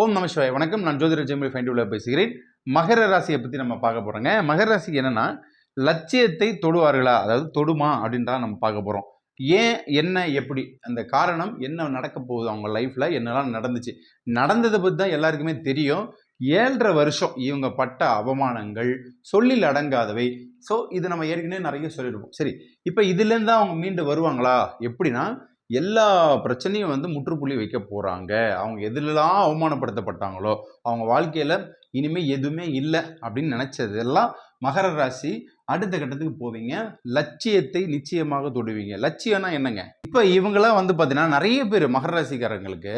ஓம் நம வணக்கம். நான் ஜோதிர ஜெயமொழி ஃபைண்ட் பேசுகிறேன். மகர ராசியை பற்றி நம்ம பார்க்க போகிறோங்க மகர ராசிக்கு என்னென்னா லட்சியத்தை தொடுவார்களா? அதாவது தொடுமா அப்படின்றத நம்ம பார்க்க போகிறோம் ஏன் என்ன எப்படி? அந்த காரணம் என்ன நடக்க போகுது அவங்க லைஃப்பில் என்னெல்லாம் நடந்துச்சு? நடந்ததை பற்றி தான் எல்லாருக்குமே தெரியும். ஏழரை வருஷம் இவங்க பட்ட அவமானங்கள் சொல்லில் அடங்காதவை. ஸோ இது நம்ம ஏற்கனவே நிறைய சொல்லியிருப்போம் சரி இப்போ இதுலேருந்து அவங்க மீண்டு வருவாங்களா? எப்படின்னா எல்லா பிரச்சனையும் வந்து முற்றுப்புள்ளி வைக்க போகிறாங்க அவங்க எதுலலாம் அவமானப்படுத்தப்பட்டாங்களோ அவங்க வாழ்க்கையில் இனிமேல் எதுவுமே இல்லை அப்படின்னு நினச்சதெல்லாம் மகர ராசி அடுத்த கட்டத்துக்கு போவீங்க. லட்சியத்தை நிச்சயமாக தொடுவீங்க. லட்சியம்னா என்னங்க? இப்போ இவங்களாம் வந்து பார்த்தீங்கன்னா நிறைய பேர் மகர ராசிக்காரங்களுக்கு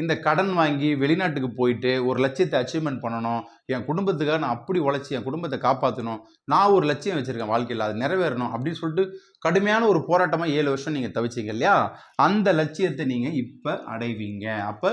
இந்த கடன் வாங்கி வெளிநாட்டுக்கு போயிட்டு ஒரு லட்சியத்தை அச்சீவ்மெண்ட் பண்ணணும். என் குடும்பத்துக்காக நான் அப்படி உழைச்சி என் குடும்பத்தை காப்பாற்றணும் நான் ஒரு லட்சியம் வச்சுருக்கேன் வாழ்க்கையில். அது நிறைவேறணும் அப்படின்னு சொல்லிட்டு கடுமையான ஒரு போராட்டமாக ஏழு வருஷம் நீங்கள் தவிச்சிங்க இல்லையா? அந்த லட்சியத்தை நீங்கள் இப்போ அடைவீங்க. அப்போ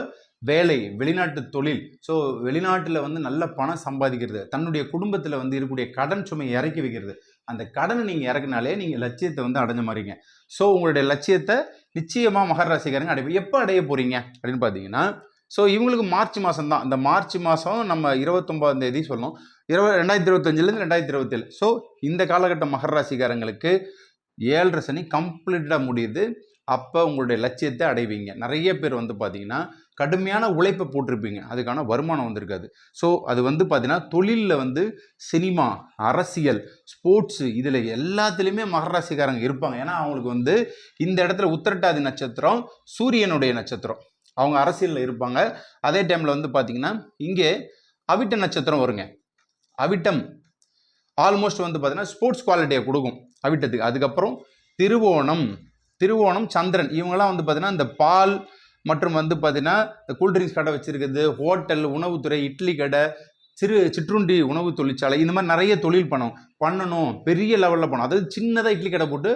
வேலை வெளிநாட்டு தொழில். ஸோ வெளிநாட்டில் வந்து நல்ல பணம் சம்பாதிக்கிறது தன்னுடைய குடும்பத்தில் வந்து இருக்கக்கூடிய கடன் சுமை இறக்கி வைக்கிறது. அந்த கடனை நீங்கள் இறக்குனாலே நீங்கள் லட்சியத்தை வந்து அடைஞ்ச மாதிரிங்க ஸோ உங்களுடைய லட்சியத்தை நிச்சயமாக மகர ராசிக்காரங்க அடைவு எப்போ அடைய போகிறீங்க அப்படின்னு பார்த்தீங்கன்னா ஸோ இவங்களுக்கு மார்ச் மாதம் தான் இந்த மார்ச் மாதம் நம்ம இருபத்தொம்பதாம் தேதி சொல்லணும் இருபது ரெண்டாயிரத்தி இருபத்தஞ்சிலேருந்து ரெண்டாயிரத்தி இருபத்தேழு ஸோ இந்த காலகட்ட மகர ராசிக்காரங்களுக்கு ஏழரை சனி கம்ப்ளீட்டாக முடியுது. அப்போ உங்களுடைய லட்சியத்தை அடைவீங்க. நிறைய பேர் வந்து பார்த்தீங்கன்னா கடுமையான உழைப்பை போட்டிருப்பீங்க. அதுக்கான வருமானம் வந்திருக்காது. ஸோ அது வந்து பார்த்தீங்கன்னா தொழிலில் வந்து சினிமா அரசியல் ஸ்போர்ட்ஸு இதில் எல்லாத்துலேயுமே மகராசிக்காரங்க இருப்பாங்க. ஏன்னா அவங்களுக்கு வந்து இந்த இடத்துல உத்திரட்டாதி நட்சத்திரம் சூரியனுடைய நட்சத்திரம். அவங்க அரசியலில் இருப்பாங்க. அதே டைமில் வந்து பார்த்திங்கன்னா இங்கே அவிட்ட நட்சத்திரம் வருங்க. அவிட்டம் ஆல்மோஸ்ட் வந்து பார்த்தீங்கன்னா ஸ்போர்ட்ஸ் குவாலிட்டியை கொடுக்கும். அவிட்டத்துக்கு. அதுக்கப்புறம் திருவோணம். திருவோணம் சந்திரன். இவங்கெல்லாம் வந்து பார்த்தீங்கன்னா இந்த பால் மற்றும் வந்து பார்த்தீங்கன்னா இந்த கூல்ட்ரிங்க்ஸ் கடை வச்சுருக்குது ஹோட்டல் உணவுத்துறை இட்லி கடை சிறு சிற்றுண்டி உணவு தொழிற்சாலை இந்த மாதிரி நிறைய தொழில் பண்ணணும். பண்ணணும். பெரிய லெவலில் போகணும் அதாவது சின்னதாக இட்லி கடை போட்டு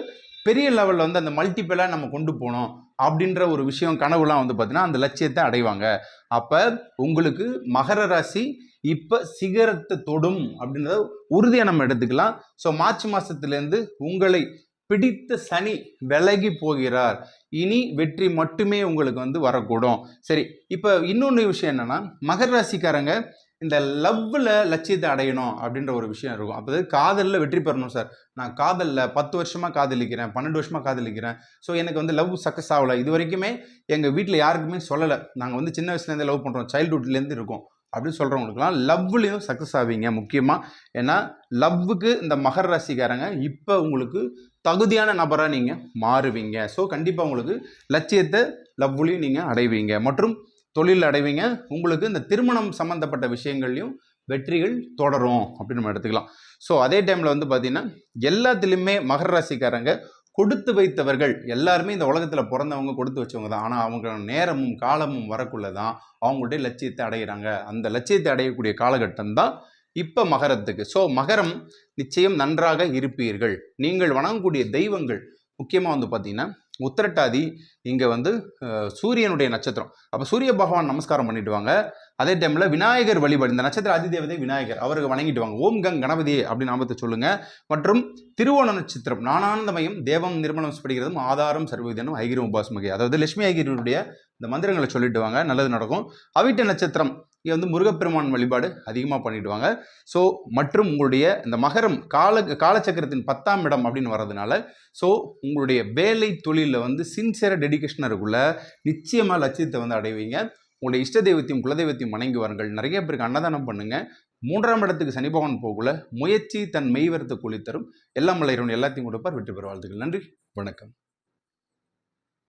பெரிய லெவலில் வந்து அந்த மல்டிப்பிளாக நம்ம கொண்டு போகணும் அப்படின்ற ஒரு விஷயம் கனவுலாம் வந்து பார்த்தீங்கன்னா அந்த லட்சியத்தை அடைவாங்க. அப்போ உங்களுக்கு மகர ராசி இப்போ சிகரத்தை தொடும் அப்படின்றத உறுதியாக நம்ம எடுத்துக்கலாம். ஸோ மார்ச் மாதத்துலேருந்து உங்களை பிடித்த சனி விலகி போகிறார். இனி வெற்றி மட்டுமே உங்களுக்கு வந்து வரக்கூடும். சரி இப்போ இன்னொன்று விஷயம் என்னென்னா மகர ராசிக்காரங்க இந்த லவ்வில் லட்சியத்தை அடையணும் அப்படின்ற ஒரு விஷயம் இருக்கும். அப்போ காதலில் வெற்றி பெறணும் சார். நான் காதலில் பத்து வருஷமாக காதலிக்கிறேன் பன்னெண்டு வருஷமாக காதலிக்கிறேன். ஸோ எனக்கு வந்து லவ் சக்ஸஸ் ஆகலை. இது வரைக்குமே எங்கள் வீட்டில் யாருக்குமே சொல்லலை. நாங்கள் வந்து சின்ன வயசுலேருந்து லவ் பண்ணுறோம் சைல்டுஹுட்லேருந்து இருக்கோம். அப்படின்னு சொல்கிறவங்களுக்குலாம் லவ்லேயும் சக்ஸஸ் ஆவீங்க முக்கியமாக ஏன்னா லவ்வுக்கு இந்த மகர ராசிக்காரங்க இப்போ உங்களுக்கு தகுதியான நபராக நீங்கள் மாறுவீங்க. ஸோ கண்டிப்பாக உங்களுக்கு லட்சியத்தை லவ்லையும் நீங்கள் அடைவீங்க. மற்றும் தொழில் அடைவீங்க. உங்களுக்கு இந்த திருமணம் சம்மந்தப்பட்ட விஷயங்கள்லையும் வெற்றிகள் தொடரும் அப்படின்னு நம்ம எடுத்துக்கலாம். ஸோ அதே டைமில் வந்து பார்த்திங்கன்னா எல்லாத்துலேயுமே மகர ராசிக்காரங்க கொடுத்து வைத்தவர்கள் எல்லாருமே இந்த உலகத்தில் பிறந்தவங்க கொடுத்து வச்சவங்க தான். ஆனால் அவங்க நேரமும் காலமும் வரக்குள்ள தான் அவங்களுடைய லட்சியத்தை அடைகிறாங்க அந்த லட்சியத்தை அடையக்கூடிய காலகட்டம் தான் இப்போ மகரத்துக்கு. ஸோ மகரம் நிச்சயம் நன்றாக இருப்பீர்கள். நீங்கள் வணங்கக்கூடிய தெய்வங்கள் முக்கியமாக வந்து பார்த்தீங்கன்னா உத்திரட்டாதி இங்கே வந்து சூரியனுடைய நட்சத்திரம். அப்போ சூரிய பகவான் நமஸ்காரம் பண்ணிவிடுவாங்க அதே டைமில் விநாயகர் வழிபாடு இந்த நட்சத்திர அதிதேவதை விநாயகர் அவருக்கு வணங்கிட்டு வாங்க. ஓம் கங் கணபதி அப்படின்னு நாமத்தை சொல்லுங்கள் மற்றும் திருவோண நட்சத்திரம் நானானந்தமயம் தேவம் நிர்மலம் படிக்கிறதும் ஆதாரம் சர்வவிதனும் ஐகிரி உபாசமகை. அதாவது லட்சுமி ஐகிரியுடைய இந்த மந்திரங்களை சொல்லிட்டு வாங்க. நல்லது நடக்கும். அவிட்ட நட்சத்திரம் இங்கே வந்து முருகப்பெருமான் வழிபாடு அதிகமாக பண்ணிவிடுவாங்க ஸோ மற்றும் உங்களுடைய இந்த மகரம் கால காலச்சக்கரத்தின் பத்தாம் இடம் அப்படின்னு வர்றதுனால ஸோ உங்களுடைய வேலை தொழிலில் வந்து சின்சியராக டெடிக்கேஷனாக இருக்குள்ள நிச்சயமாக லட்சியத்தை வந்து அடைவீங்க. உங்களுடைய இஷ்ட தெய்வத்தையும் குலதெய்வத்தையும் வணங்கி வாருங்கள். நிறைய பேருக்கு அன்னதானம் பண்ணுங்கள் மூன்றாம் இடத்துக்கு சனி பகவான் போகல முயற்சி தன் மெய்வரத்தை குளித்தரும். எல்லாம் மலையிறவன் எல்லாத்தையும் கொடுப்பார். வெற்றி பெற வாழ்த்துக்கள். நன்றி. வணக்கம்.